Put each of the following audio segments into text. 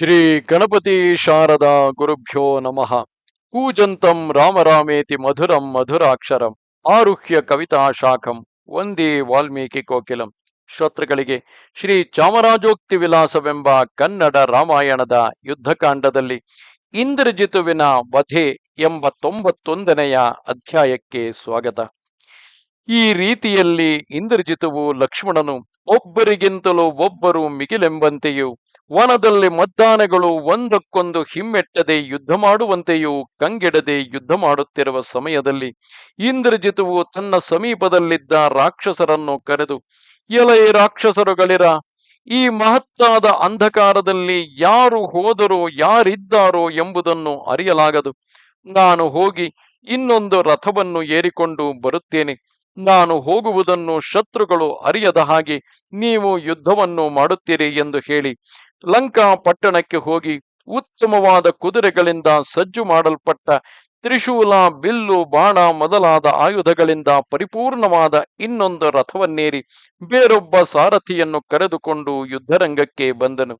ಶ್ರೀ ಗಣಪತಿ ಶಾರದಾ ಗುರುಭ್ಯೋ ನಮಃ. ಕೂಜಂತಂ ರಾಮರಾಮೇತಿ ಮಧುರಂ ಮಧುರಾಕ್ಷರಂ ಆರುಹ್ಯ ಕವಿತಾ ಶಾಖಂ ವಂದೇ ವಾಲ್ಮೀಕಿ ಕೋಕಿಲಂ. ಶ್ರೋತೃಗಳಿಗೆ ಶ್ರೀ ಚಾಮರಾಜೋಕ್ತಿ ವಿಲಾಸವೆಂಬ ಕನ್ನಡ ರಾಮಾಯಣದ ಯುದ್ಧಕಾಂಡದಲ್ಲಿ ಇಂದ್ರಜಿತುವಿನ ವಧೆ ಎಂಬ ತೊಂಬತ್ತೊಂದನೆಯ ಅಧ್ಯಾಯಕ್ಕೆ ಸ್ವಾಗತ. ಈ ರೀತಿಯಲ್ಲಿ ಇಂದ್ರಜಿತುವು ಲಕ್ಷ್ಮಣನು ಒಬ್ಬರಿಗಿಂತಲೂ ಒಬ್ಬರು ಮಿಗಿಲೆಂಬಂತೆಯೂ ವನದಲ್ಲಿ ಮದ್ದಾನೆಗಳು ಒಂದಕ್ಕೊಂದು ಹಿಮ್ಮೆಟ್ಟದೆ ಯುದ್ಧ ಮಾಡುವಂತೆಯೂ ಕಂಗೆಡದೆ ಯುದ್ಧ ಮಾಡುತ್ತಿರುವ ಸಮಯದಲ್ಲಿ ಇಂದ್ರಜಿತುವು ತನ್ನ ಸಮೀಪದಲ್ಲಿದ್ದ ರಾಕ್ಷಸರನ್ನು ಕರೆದು, ಎಲೈ ರಾಕ್ಷಸರುಗಳಿರ ಈ ಮಹತ್ತಾದ ಅಂಧಕಾರದಲ್ಲಿ ಯಾರು ಹೋದರೋ ಯಾರಿದ್ದಾರೋ ಎಂಬುದನ್ನು ಅರಿಯಲಾಗದು. ನಾನು ಹೋಗಿ ಇನ್ನೊಂದು ರಥವನ್ನು ಏರಿಕೊಂಡು ಬರುತ್ತೇನೆ. ನಾನು ಹೋಗುವುದನ್ನು ಶತ್ರುಗಳು ಅರಿಯದ ಹಾಗೆ ನೀವು ಯುದ್ಧವನ್ನು ಮಾಡುತ್ತೀರಿ ಎಂದು ಹೇಳಿ ಲಂಕಾ ಪಟ್ಟಣಕ್ಕೆ ಹೋಗಿ ಉತ್ತಮವಾದ ಕುದುರೆಗಳಿಂದ ಸಜ್ಜು ಮಾಡಲ್ಪಟ್ಟ ತ್ರಿಶೂಲ, ಬಿಲ್ಲು, ಬಾಣ ಮೊದಲಾದ ಆಯುಧಗಳಿಂದ ಪರಿಪೂರ್ಣವಾದ ಇನ್ನೊಂದು ರಥವನ್ನೇರಿ ಬೇರೊಬ್ಬ ಸಾರಥಿಯನ್ನು ಕರೆದುಕೊಂಡು ಯುದ್ಧರಂಗಕ್ಕೆ ಬಂದನು.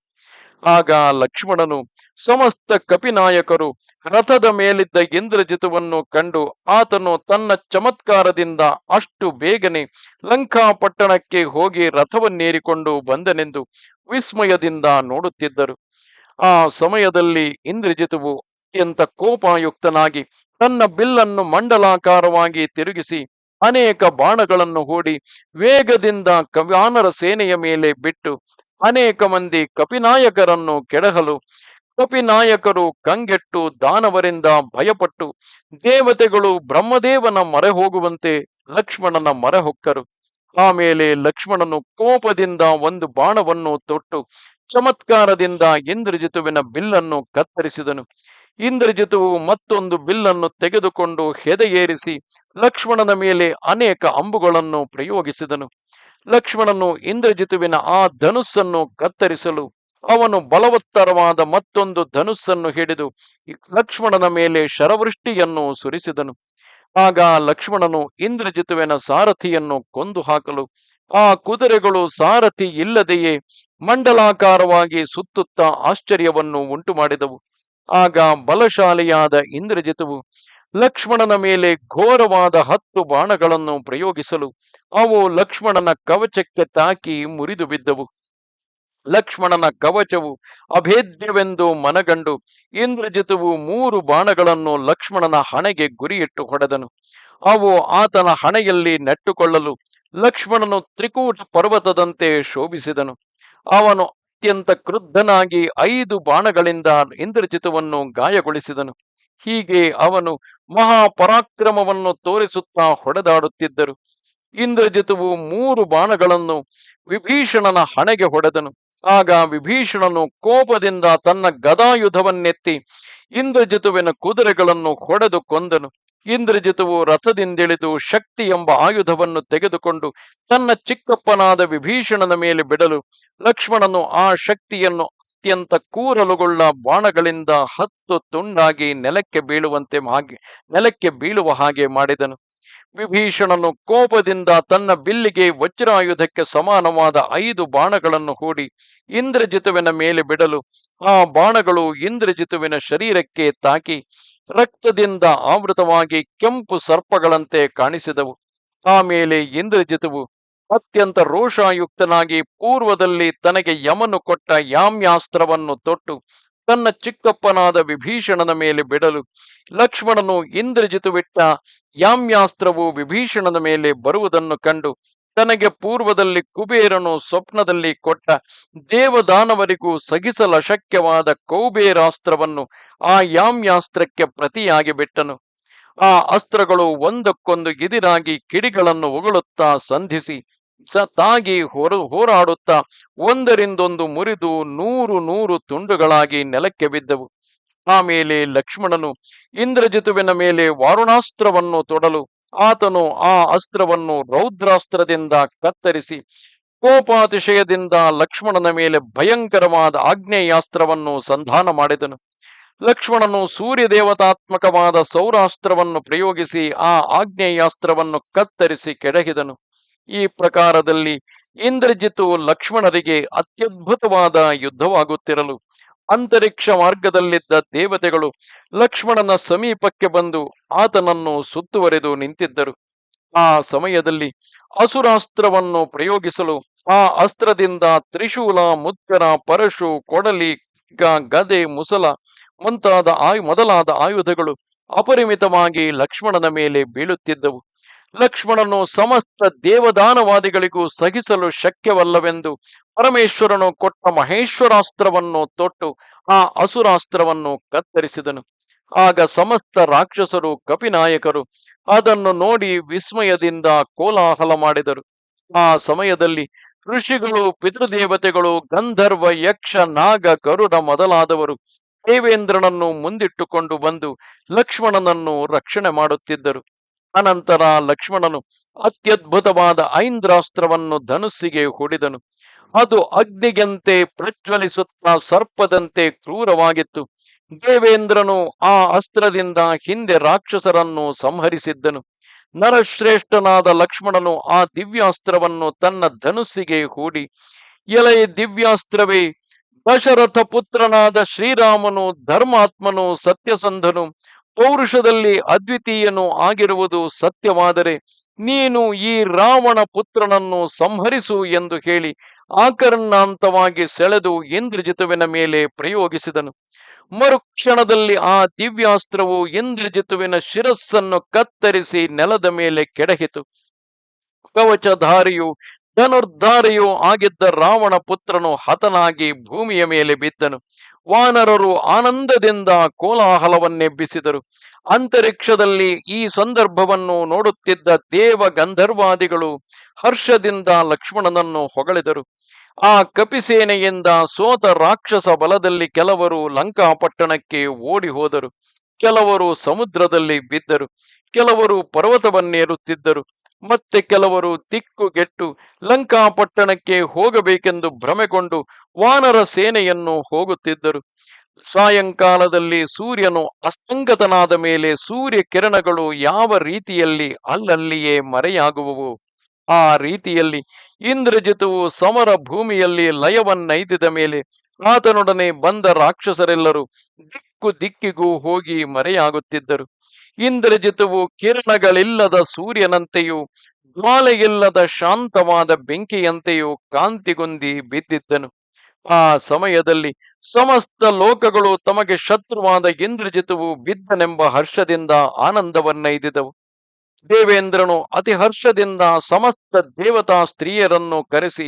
ಆಗ ಲಕ್ಷ್ಮಣನು ಸಮಸ್ತ ಕಪಿನಾಯಕರು ರಥದ ಮೇಲಿದ್ದ ಇಂದ್ರಜಿತವನ್ನು ಕಂಡು ಆತನು ತನ್ನ ಚಮತ್ಕಾರದಿಂದ ಅಷ್ಟು ಬೇಗನೆ ಲಂಕಾ ಪಟ್ಟಣಕ್ಕೆ ಹೋಗಿ ರಥವನ್ನೇರಿಕೊಂಡು ಬಂದನೆಂದು ವಿಸ್ಮಯದಿಂದ ನೋಡುತ್ತಿದ್ದರು. ಆ ಸಮಯದಲ್ಲಿ ಇಂದ್ರಜಿತುವು ಅತ್ಯಂತ ಕೋಪಾಯುಕ್ತನಾಗಿ ತನ್ನ ಬಿಲ್ಲನ್ನು ಮಂಡಲಾಕಾರವಾಗಿ ತಿರುಗಿಸಿ ಅನೇಕ ಬಾಣಗಳನ್ನು ಹೂಡಿ ವೇಗದಿಂದ ಕವಾನರ ಸೇನೆಯ ಮೇಲೆ ಬಿಟ್ಟು ಅನೇಕ ಮಂದಿ ಕಪಿನಾಯಕರನ್ನು ಕೆಡಹಲು, ಕಪಿನಾಯಕರು ಕಂಗೆಟ್ಟು ದಾನವರಿಂದ ಭಯಪಟ್ಟು, ದೇವತೆಗಳು ಬ್ರಹ್ಮದೇವನ ಮೊರೆ ಹೋಗುವಂತೆ ಲಕ್ಷ್ಮಣನ ಮರೆ ಹೊಕ್ಕರು. ಆಮೇಲೆ ಲಕ್ಷ್ಮಣನು ಕೋಪದಿಂದ ಒಂದು ಬಾಣವನ್ನು ತೊಟ್ಟು, ಚಮತ್ಕಾರದಿಂದ ಇಂದ್ರಜಿತುವಿನ ಬಿಲ್ಲನ್ನು ಕತ್ತರಿಸಿದನು. ಇಂದ್ರಜಿತುವು ಮತ್ತೊಂದು ಬಿಲ್ಲನ್ನು ತೆಗೆದುಕೊಂಡು ಹೆದೆಯೇರಿಸಿ, ಲಕ್ಷ್ಮಣನ ಮೇಲೆ ಅನೇಕ ಅಂಬುಗಳನ್ನು ಪ್ರಯೋಗಿಸಿದನು. ಲಕ್ಷ್ಮಣನು ಇಂದ್ರಜಿತುವಿನ ಆ ಧನುಸ್ಸನ್ನು ಕತ್ತರಿಸಲು ಅವನು ಬಲವತ್ತರವಾದ ಮತ್ತೊಂದು ಧನುಸ್ಸನ್ನು ಹಿಡಿದು ಲಕ್ಷ್ಮಣನ ಮೇಲೆ ಶರವೃಷ್ಟಿಯನ್ನು ಸುರಿಸಿದನು. ಆಗ ಲಕ್ಷ್ಮಣನು ಇಂದ್ರಜಿತುವಿನ ಸಾರಥಿಯನ್ನು ಕೊಂದು ಹಾಕಲು, ಆ ಕುದುರೆಗಳು ಸಾರಥಿ ಇಲ್ಲದೆಯೇ ಮಂಡಲಾಕಾರವಾಗಿ ಸುತ್ತುತ್ತಾ ಆಶ್ಚರ್ಯವನ್ನು ಉಂಟು ಮಾಡಿದವು ಆಗ ಬಲಶಾಲಿಯಾದ ಇಂದ್ರಜಿತುವು ಲಕ್ಷ್ಮಣನ ಮೇಲೆ ಘೋರವಾದ ಹತ್ತು ಬಾಣಗಳನ್ನು ಪ್ರಯೋಗಿಸಲು ಅವು ಲಕ್ಷ್ಮಣನ ಕವಚಕ್ಕೆ ತಾಕಿ ಮುರಿದು ಬಿದ್ದವು. ಲಕ್ಷ್ಮಣನ ಕವಚವು ಅಭೇದ್ಯವೆಂದು ಮನಗಂಡು ಇಂದ್ರಜಿತವು ಮೂರು ಬಾಣಗಳನ್ನು ಲಕ್ಷ್ಮಣನ ಹಣೆಗೆ ಗುರಿಯಿಟ್ಟು ಹೊಡೆದನು. ಅವು ಆತನ ಹಣೆಯಲ್ಲಿ ನೆಟ್ಟುಕೊಳ್ಳಲು ಲಕ್ಷ್ಮಣನು ತ್ರಿಕೂಟ ಪರ್ವತದಂತೆ ಶೋಭಿಸಿದನು. ಅವನು ಅತ್ಯಂತ ಕ್ರುದ್ಧನಾಗಿ ಐದು ಬಾಣಗಳಿಂದ ಇಂದ್ರಜಿತವನ್ನು ಗಾಯಗೊಳಿಸಿದನು. ಹೀಗೆ ಅವನು ಮಹಾಪರಾಕ್ರಮವನ್ನು ತೋರಿಸುತ್ತಾ ಹೊಡೆದಾಡುತ್ತಿದ್ದರು. ಇಂದ್ರಜಿತುವು ಮೂರು ಬಾಣಗಳನ್ನು ವಿಭೀಷಣನ ಹಣೆಗೆ ಹೊಡೆದನು. ಆಗ ವಿಭೀಷಣನು ಕೋಪದಿಂದ ತನ್ನ ಗದಾಯುಧವನ್ನೆತ್ತಿ ಇಂದ್ರಜಿತುವಿನ ಕುದುರೆಗಳನ್ನು ಹೊಡೆದು ಕೊಂದನು. ಇಂದ್ರಜಿತುವು ರಥದಿಂದಿಳಿದು ಶಕ್ತಿ ಎಂಬ ಆಯುಧವನ್ನು ತೆಗೆದುಕೊಂಡು ತನ್ನ ಚಿಕ್ಕಪ್ಪನಾದ ವಿಭೀಷಣನ ಮೇಲೆ ಬಿಡಲು ಲಕ್ಷ್ಮಣನು ಆ ಶಕ್ತಿಯನ್ನು ಅತ್ಯಂತ ಕೂರಲುಗೊಳ್ಳ ಬಾಣಗಳಿಂದ ಹತ್ತು ತುಂಡಾಗಿ ನೆಲಕ್ಕೆ ಬೀಳುವಂತೆ ಹಾಗೆ, ನೆಲಕ್ಕೆ ಬೀಳುವ ಹಾಗೆ ಮಾಡಿದನು. ವಿಭೀಷಣನು ಕೋಪದಿಂದ ತನ್ನ ಬಿಲ್ಲಿಗೆ ವಜ್ರಾಯುಧಕ್ಕೆ ಸಮಾನವಾದ ಐದು ಬಾಣಗಳನ್ನು ಹೂಡಿ ಇಂದ್ರಜಿತುವಿನ ಮೇಲೆ ಬಿಡಲು ಆ ಬಾಣಗಳು ಇಂದ್ರಜಿತುವಿನ ಶರೀರಕ್ಕೆ ತಾಕಿ ರಕ್ತದಿಂದ ಆವೃತವಾಗಿ ಕೆಂಪು ಸರ್ಪಗಳಂತೆ ಕಾಣಿಸಿದವು. ಆಮೇಲೆ ಇಂದ್ರಜಿತುವು ಅತ್ಯಂತ ರೋಷಾಯುಕ್ತನಾಗಿ ಪೂರ್ವದಲ್ಲಿ ತನಗೆ ಯಮನು ಕೊಟ್ಟ ಯಾಮ್ಯಾಸ್ತ್ರವನ್ನು ತೊಟ್ಟು ತನ್ನ ಚಿಕ್ಕಪ್ಪನಾದ ವಿಭೀಷಣನ ಮೇಲೆ ಬಿಡಲು ಲಕ್ಷ್ಮಣನು ಇಂದ್ರಜಿತುವಿಟ್ಟ ಯಾಮ್ಯಾಸ್ತ್ರವು ವಿಭೀಷಣನ ಮೇಲೆ ಬರುವುದನ್ನು ಕಂಡು ತನಗೆ ಪೂರ್ವದಲ್ಲಿ ಕುಬೇರನು ಸ್ವಪ್ನದಲ್ಲಿ ಕೊಟ್ಟ ದೇವದಾನವರಿಗೂ ಸಗಿಸಲಶಕ್ಯವಾದ ಕೌಬೇರಾಸ್ತ್ರವನ್ನು ಆ ಯಾಮ್ಯಾಸ್ತ್ರಕ್ಕೆ ಪ್ರತಿಯಾಗಿ ಬಿಟ್ಟನು. ಆ ಅಸ್ತ್ರಗಳು ಒಂದಕ್ಕೊಂದು ಎದಿರಾಗಿ ಕಿಡಿಗಳನ್ನು ಉಗುಳುತ್ತಾ ಸಂಧಿಸಿ ಸ ತಾಗಿ ಹೊರ, ಹೋರಾಡುತ್ತಾ ಒಂದರಿಂದೊಂದು ಮುರಿದು ನೂರು ನೂರು ತುಂಡುಗಳಾಗಿ ನೆಲಕ್ಕೆ ಬಿದ್ದವು. ಆಮೇಲೆ ಲಕ್ಷ್ಮಣನು ಇಂದ್ರಜಿತುವಿನ ಮೇಲೆ ವಾರುಣಾಸ್ತ್ರವನ್ನು ತೊಡಲು ಆತನು ಆ ಅಸ್ತ್ರವನ್ನು ರೌದ್ರಾಸ್ತ್ರದಿಂದ ಕತ್ತರಿಸಿ ಕೋಪಾತಿಶಯದಿಂದ ಲಕ್ಷ್ಮಣನ ಮೇಲೆ ಭಯಂಕರವಾದ ಆಗ್ನೇಯಾಸ್ತ್ರವನ್ನು ಸಂಧಾನ ಮಾಡಿದನು. ಲಕ್ಷ್ಮಣನು ಸೂರ್ಯ ದೇವತಾತ್ಮಕವಾದ ಸೌರಾಸ್ತ್ರವನ್ನು ಪ್ರಯೋಗಿಸಿ ಆ ಆಗ್ನೇಯಾಸ್ತ್ರವನ್ನು ಕತ್ತರಿಸಿ ಕೆಡಹಿದನು. ಈ ಪ್ರಕಾರದಲ್ಲಿ ಇಂದ್ರಜಿತು ಲಕ್ಷ್ಮಣರಿಗೆ ಅತ್ಯದ್ಭುತವಾದ ಯುದ್ಧವಾಗುತ್ತಿರಲು ಅಂತರಿಕ್ಷ ಮಾರ್ಗದಲ್ಲಿದ್ದ ದೇವತೆಗಳು ಲಕ್ಷ್ಮಣನ ಸಮೀಪಕ್ಕೆ ಬಂದು ಆತನನ್ನು ಸುತ್ತುವರೆದು ನಿಂತಿದ್ದರು. ಆ ಸಮಯದಲ್ಲಿ ಅಸುರಾಸ್ತ್ರವನ್ನು ಪ್ರಯೋಗಿಸಲು ಆ ಅಸ್ತ್ರದಿಂದ ತ್ರಿಶೂಲ, ಮುತ್ಕರ, ಪರಶು, ಕೊಡಲಿ ಗದೆ, ಮುಸಲ ಮುಂತಾದ ಆಯು, ಮೊದಲಾದ ಆಯುಧಗಳು ಅಪರಿಮಿತವಾಗಿ ಲಕ್ಷ್ಮಣನ ಮೇಲೆ ಬೀಳುತ್ತಿದ್ದವು. ಲಕ್ಷ್ಮಣನು ಸಮಸ್ತ ದೇವದಾನವಾದಿಗಳಿಗೂ ಸಹಿಸಲು ಶಕ್ಯವಲ್ಲವೆಂದು ಪರಮೇಶ್ವರನು ಕೊಟ್ಟ ಮಹೇಶ್ವರಾಸ್ತ್ರವನ್ನು ತೊಟ್ಟು ಆ ಅಸುರಾಸ್ತ್ರವನ್ನು ಕತ್ತರಿಸಿದನು. ಆಗ ಸಮಸ್ತ ರಾಕ್ಷಸರು, ಕಪಿನಾಯಕರು ಅದನ್ನು ನೋಡಿ ವಿಸ್ಮಯದಿಂದ ಕೋಲಾಹಲ ಮಾಡಿದರು. ಆ ಸಮಯದಲ್ಲಿ ಋಷಿಗಳು, ಪಿತೃದೇವತೆಗಳು, ಗಂಧರ್ವ, ಯಕ್ಷ, ನಾಗ, ಗರುಡ ಮೊದಲಾದವರು ದೇವೇಂದ್ರನನ್ನು ಮುಂದಿಟ್ಟುಕೊಂಡು ಬಂದು ಲಕ್ಷ್ಮಣನನ್ನು ರಕ್ಷಣೆ ಮಾಡುತ್ತಿದ್ದರು. ಅನಂತರ ಲಕ್ಷ್ಮಣನು ಅತ್ಯದ್ಭುತವಾದ ಐಂದ್ರಾಸ್ತ್ರವನ್ನು ಧನುಸ್ಸಿಗೆ ಹೊಡೆದನು. ಅದು ಅಗ್ನಿಗೆಂತೆ ಪ್ರಜ್ವಲಿಸುತ್ತಾ ಸರ್ಪದಂತೆ ಕ್ರೂರವಾಗಿತ್ತು. ದೇವೇಂದ್ರನು ಆ ಅಸ್ತ್ರದಿಂದ ಹಿಂದೆ ರಾಕ್ಷಸರನ್ನು ಸಂಹರಿಸಿದ್ದನು. ನರಶ್ರೇಷ್ಠನಾದ ಲಕ್ಷ್ಮಣನು ಆ ದಿವ್ಯಾಸ್ತ್ರವನ್ನು ತನ್ನ ಧನುಸ್ಸಿಗೆ ಹೂಡಿ, ಎಲೆ ದಿವ್ಯಾಸ್ತ್ರವೇ ದಶರಥ ಪುತ್ರನಾದ ಶ್ರೀರಾಮನು ಧರ್ಮಾತ್ಮನು ಸತ್ಯಸಂಧನು ಪೌರುಷದಲ್ಲಿ ಅದ್ವಿತೀಯನು ಆಗಿರುವುದು ಸತ್ಯವಾದರೆ ನೀನು ಈ ರಾವಣ ಪುತ್ರನನ್ನು ಸಂಹರಿಸು ಎಂದು ಹೇಳಿ ಆಕರ್ಣಾಂತವಾಗಿ ಸೆಳೆದು ಇಂದ್ರಜಿತುವಿನ ಮೇಲೆ ಪ್ರಯೋಗಿಸಿದನು. ಮರುಕ್ಷಣದಲ್ಲಿ ಆ ದಿವ್ಯಾಸ್ತ್ರವು ಇಂದ್ರಜಿತುವಿನ ಶಿರಸ್ಸನ್ನು ಕತ್ತರಿಸಿ ನೆಲದ ಮೇಲೆ ಕೆಡಹಿತು. ಕವಚಧಾರಿಯು, ಧನುರ್ಧಾರಿಯೂ ಆಗಿದ್ದ ರಾವಣ ಪುತ್ರನು ಹತನಾಗಿ ಭೂಮಿಯ ಮೇಲೆ ಬಿದ್ದನು. ವಾನರರು ಆನಂದದಿಂದ ಕೋಲಾಹಲವನ್ನೆಬ್ಬಿಸಿದರು. ಅಂತರಿಕ್ಷದಲ್ಲಿ ಈ ಸಂದರ್ಭವನ್ನು ನೋಡುತ್ತಿದ್ದ ದೇವ ಗಂಧರ್ವಾದಿಗಳು ಹರ್ಷದಿಂದ ಲಕ್ಷ್ಮಣನನ್ನು ಹೊಗಳಿದರು. ಆ ಕಪಿಸೇನೆಯಿಂದ ಸೋತ ರಾಕ್ಷಸ ಬಲದಲ್ಲಿ ಕೆಲವರು ಲಂಕಾಪಟ್ಟಣಕ್ಕೆ ಓಡಿ ಹೋದರು ಕೆಲವರು ಸಮುದ್ರದಲ್ಲಿ ಬಿದ್ದರು. ಕೆಲವರು ಪರ್ವತವನ್ನೇರುತ್ತಿದ್ದರು. ಮತ್ತೆ ಕೆಲವರು ದಿಕ್ಕುಗೆಟ್ಟು ಲಂಕಾಪಟ್ಟಣಕ್ಕೆ ಹೋಗಬೇಕೆಂದು ಭ್ರಮೆಗೊಂಡು ವಾನರ ಸೇನೆಯನ್ನು ಹೋಗುತ್ತಿದ್ದರು. ಸಾಯಂಕಾಲದಲ್ಲಿ ಸೂರ್ಯನು ಅಸ್ತಂಗತನಾದ ಮೇಲೆ ಸೂರ್ಯ ಕಿರಣಗಳು ಯಾವ ರೀತಿಯಲ್ಲಿ ಅಲ್ಲಲ್ಲಿಯೇ ಮರೆಯಾಗುವವು? ಆ ರೀತಿಯಲ್ಲಿ ಇಂದ್ರಜಿತವು ಸಮರ ಭೂಮಿಯಲ್ಲಿ ಲಯವನ್ನೈದಿದ ಮೇಲೆ ಆತನೊಡನೆ ಬಂದ ರಾಕ್ಷಸರೆಲ್ಲರೂ ದಿಕ್ಕು ದಿಕ್ಕಿಗೂ ಹೋಗಿ ಮರೆಯಾಗುತ್ತಿದ್ದರು. ಇಂದ್ರಜಿತುವು ಕಿರಣಗಳಿಲ್ಲದ ಸೂರ್ಯನಂತೆಯೂ ಜ್ವಾಲೆಯಿಲ್ಲದ ಶಾಂತವಾದ ಬೆಂಕಿಯಂತೆಯೂ ಕಾಂತಿಗೊಂದಿ ಬಿದ್ದಿದ್ದನು. ಆ ಸಮಯದಲ್ಲಿ ಸಮಸ್ತ ಲೋಕಗಳು ತಮಗೆ ಶತ್ರುವಾದ ಇಂದ್ರಜಿತವು ಬಿದ್ದನೆಂಬ ಹರ್ಷದಿಂದ ಆನಂದವನ್ನೈದಿದವು. ದೇವೇಂದ್ರನು ಅತಿ ಹರ್ಷದಿಂದ ಸಮಸ್ತ ದೇವತಾ ಸ್ತ್ರೀಯರನ್ನು ಕರೆಸಿ,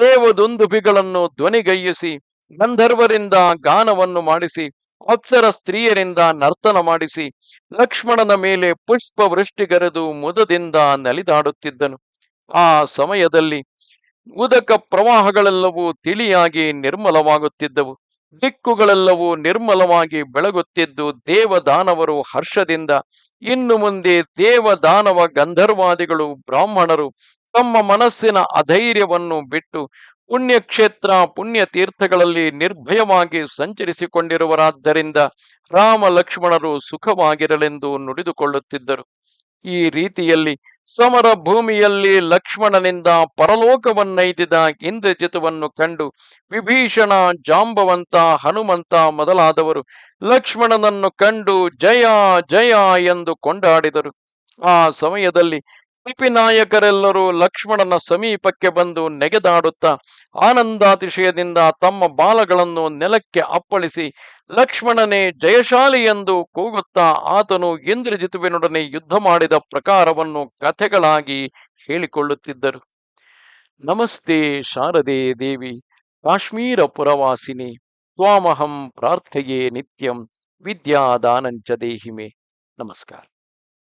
ದೇವದುಂದುಬಿಗಳನ್ನು ಧ್ವನಿಗೈಯಿಸಿ, ಗಂಧರ್ವರಿಂದ ಗಾನವನ್ನು ಮಾಡಿಸಿ ಅಪ್ಸರ ಸ್ತ್ರೀಯರಿಂದ ನರ್ತನ ಮಾಡಿಸಿ ಲಕ್ಷ್ಮಣನ ಮೇಲೆ ಪುಷ್ಪ ವೃಷ್ಟಿಗರೆದು ಮುದದಿಂದ ನಲಿದಾಡುತ್ತಿದ್ದನು. ಆ ಸಮಯದಲ್ಲಿ ಉದಕ ಪ್ರವಾಹಗಳೆಲ್ಲವೂ ತಿಳಿಯಾಗಿ ನಿರ್ಮಲವಾಗುತ್ತಿದ್ದವು. ದಿಕ್ಕುಗಳೆಲ್ಲವೂ ನಿರ್ಮಲವಾಗಿ ಬೆಳಗುತ್ತಿದ್ದು ದೇವದಾನವರು ಹರ್ಷದಿಂದ, ಇನ್ನು ಮುಂದೆ ದೇವದಾನವ ಗಂಧರ್ವಾದಿಗಳು ಬ್ರಾಹ್ಮಣರು ತಮ್ಮ ಮನಸ್ಸಿನ ಅಧೈರ್ಯವನ್ನು ಬಿಟ್ಟು ಪುಣ್ಯಕ್ಷೇತ್ರ ಪುಣ್ಯ ತೀರ್ಥಗಳಲ್ಲಿ ನಿರ್ಭಯವಾಗಿ ಸಂಚರಿಸಿಕೊಂಡಿರುವರಾದ್ದರಿಂದ ರಾಮ ಲಕ್ಷ್ಮಣರು ಸುಖವಾಗಿರಲೆಂದು ನುಡಿದುಕೊಳ್ಳುತ್ತಿದ್ದರು. ಈ ರೀತಿಯಲ್ಲಿ ಸಮರ ಭೂಮಿಯಲ್ಲಿ ಲಕ್ಷ್ಮಣನಿಂದ ಪರಲೋಕವನ್ನೈದಿದ ಇಂದ್ರಜಿತವನ್ನು ಕಂಡು ವಿಭೀಷಣ, ಜಾಂಬವಂತ, ಹನುಮಂತ ಮೊದಲಾದವರು ಲಕ್ಷ್ಮಣನನ್ನು ಕಂಡು ಜಯ ಜಯ ಎಂದು ಕೊಂಡಾಡಿದರು. ಆ ಸಮಯದಲ್ಲಿ ನಾಯಕರೆಲ್ಲರೂ ಲಕ್ಷ್ಮಣನ ಸಮೀಪಕ್ಕೆ ಬಂದು ನೆಗೆದಾಡುತ್ತಾ ಆನಂದಾತಿಶಯದಿಂದ ತಮ್ಮ ಬಾಲಗಳನ್ನು ನೆಲಕ್ಕೆ ಅಪ್ಪಳಿಸಿ, ಲಕ್ಷ್ಮಣನೇ, ಜಯಶಾಲಿ ಎಂದು ಕೂಗುತ್ತಾ ಆತನು ಇಂದ್ರಜಿತುವಿನೊಡನೆ ಯುದ್ಧ ಮಾಡಿದ ಪ್ರಕಾರವನ್ನು ಕಥೆಗಳಾಗಿ ಹೇಳಿಕೊಳ್ಳುತ್ತಿದ್ದರು. ನಮಸ್ತೆ ಶಾರದೆ ದೇವಿ ಕಾಶ್ಮೀರ ಪುರವಾಸಿನಿ ತ್ವಾಮಹಂ ಪ್ರಾರ್ಥೆಯೇ ನಿತ್ಯಂ, ವಿದ್ಯಾದಾನಂಚ ದೇಹಿಮೆ. ನಮಸ್ಕಾರ.